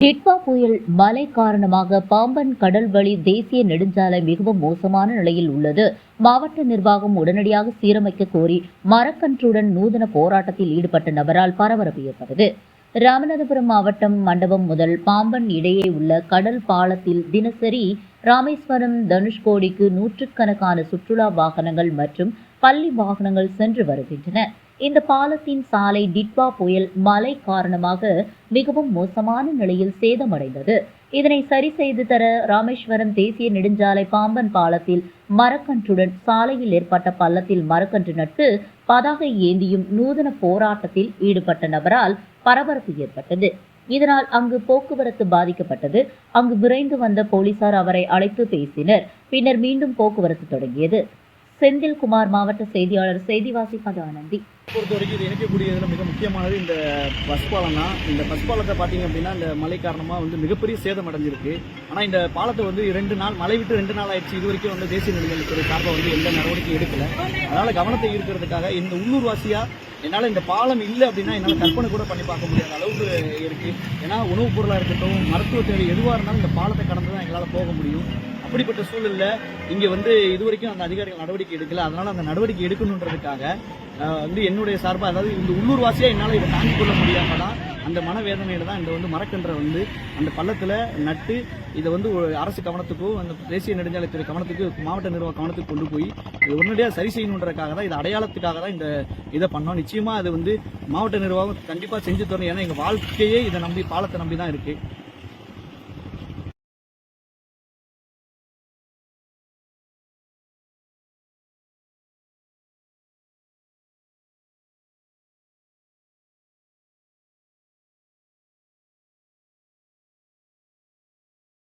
டிட்வா புயல் மழை காரணமாக பாம்பன் கடல்வழி தேசிய நெடுஞ்சாலை மிகவும் மோசமான நிலையில் உள்ளது. மாவட்ட நிர்வாகம் உடனடியாக சீரமைக்க கோரி மரக்கன்றுடன் நூதன போராட்டத்தில் ஈடுபட்ட நபரால் பரபரப்பு ஏற்பட்டது ராமநாதபுரம் மாவட்டம் மண்டபம் முதல் பாம்பன் இடையே உள்ள கடல் பாலத்தில் தினசரி ராமேஸ்வரம் தனுஷ்கோடிக்கு நூற்றுக்கணக்கான சுற்றுலா வாகனங்கள் மற்றும் பள்ளி வாகனங்கள் சென்று வருகின்றன. இந்த பாலத்தின் சாலை டிட்வா புயல் மழை காரணமாக மிகவும் மோசமான நிலையில் சேதமடைந்தது. இதனை சரி செய்து தர ராமேஸ்வரம் தேசிய நெடுஞ்சாலை பாம்பன் பாலத்தில் மரக்கன்றுடன் சாலையில் ஏற்பட்ட பள்ளத்தில் மரக்கன்று நட்டு பதாகை ஏந்தியும் நூதன போராட்டத்தில் ஈடுபட்ட நபரால் பரபரப்பு ஏற்பட்டது. இதனால் அங்கு போக்குவரத்து பாதிக்கப்பட்டது. அங்கு விரைந்து வந்த போலீசார் அவரை அழைத்து பேசினர். பின்னர் மீண்டும் போக்குவரத்து தொடங்கியது. செந்தில்குமார் மாவட்ட செய்தியாளர் செய்தி வாசிப்பது ஆனந்தி. பொறுத்த வரைக்கும் இது இணைக்கக்கூடியதுல மிக முக்கியமானது இந்த பஸ் பாலம் தான். இந்த பஸ் பாலத்தை பார்த்தீங்க அப்படின்னா இந்த மழை காரணமாக வந்து மிகப்பெரிய சேதம் அடைஞ்சிருக்கு. ஆனால் இந்த பாலத்தை வந்து ரெண்டு நாள் மழை விட்டு ரெண்டு நாள் ஆயிடுச்சு. இது வரைக்கும் வந்து தேசிய நெடுஞ்சாலைத்துறை சார்பாக வந்து எந்த நடவடிக்கையும் எடுக்கல. அதனால் கவனத்தை ஈர்க்கிறதுக்காக இந்த உள்ளூர்வாசியாக என்னால் இந்த பாலம் இல்லை அப்படின்னா என்னால் கற்பனை கூட பண்ணி பார்க்க முடியாத அளவுக்கு இருக்குது ஏன்னா உணவுப் பொருளாக இருக்கட்டும் மருத்துவ தேவை எதுவாக இருந்தாலும் இந்த பாலத்தை கடந்து தான் எங்களால் போக முடியும். அப்படிப்பட்ட சூழல்ல இங்க வந்து இதுவரைக்கும் அந்த அதிகாரிகள் நடவடிக்கை எடுக்கல. அதனால அந்த நடவடிக்கை எடுக்கணுன்றதுக்காக வந்து என்னுடைய சார்பாக அதாவது இந்த உள்ளூர்வாசியா என்னால் இதை தாங்கிக் கொள்ள முடியாம தான் அந்த மனவேதனையில தான் இந்த வந்து மரக்கன்றை வந்து அந்த பள்ளத்தில் நட்டு இதை வந்து ஒரு அரசு கவனத்துக்கோ அந்த தேசிய நெடுஞ்சாலைத்துறை கவனத்துக்கு மாவட்ட நிர்வாக கவனத்துக்கு கொண்டு போய் இது உடனடியாக சரி செய்யணுன்றதுக்காக தான் இது அடையாளத்துக்காக தான் இந்த இதை பண்ணோம். நிச்சயமாக அது வந்து மாவட்ட நிர்வாகம் கண்டிப்பாக செஞ்சு தரணும். ஏன்னா எங்கள் வாழ்க்கையே இதை நம்பி பாலத்தை நம்பி தான் இருக்குது